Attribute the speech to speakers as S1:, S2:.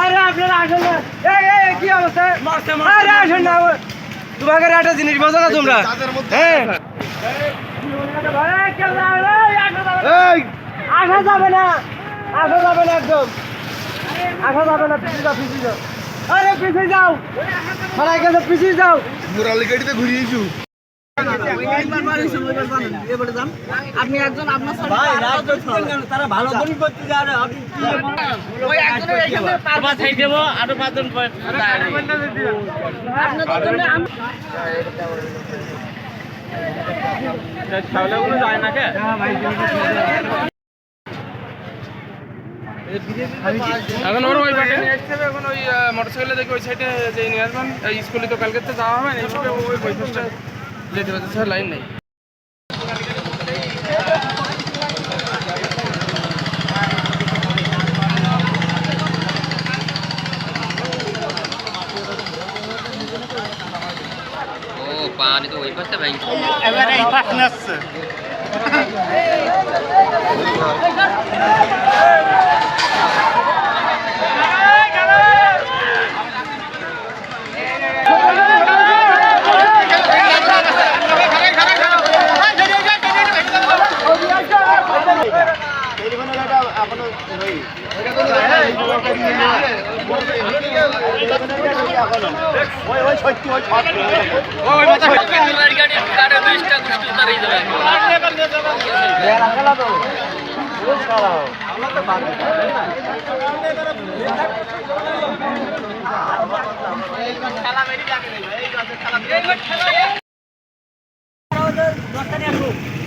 S1: আরে আপনারা আসেন না। এই এই কি অবস্থা? আরে আসেন না তোমাকে একটা জিনিস বোঝো না তোমরা। হ্যাঁ। আসা যাবে না। আসা যাবে না একদম। আসা যাবে না পিছিয়ে যাও পিছিয়ে যাও। আরে পিছিয়ে যাও। মারা গেছে পিছিয়ে যাও।
S2: মুরালি গাড়িতে ঘুরিয়েছু
S3: আপনি একজন আপনার
S1: তারা ভালো বলি করতে যাবে আপনি
S3: ওই একজনের এইখানে
S4: তোমার আরও পাঁচজন
S3: আপনাদের জন্য আমি
S4: যায় না কে? এখন ওর ওই বাটে হবে এখন ওই মোটরসাইকেলে দেখে ওই সাইডে যে নিয়ে আসবেন। এই স্কুলে তো কালকে তো যাওয়া হবে না এইভাবে ওই বৈশিষ্ট্য। যেতে পারছে স্যার লাইন নেই
S5: পানি তো ওই পাশে ভাই গাড়ি কারে দুইটা দুষ্ট তারাই যাবে
S3: দশটা নিয়ে আসব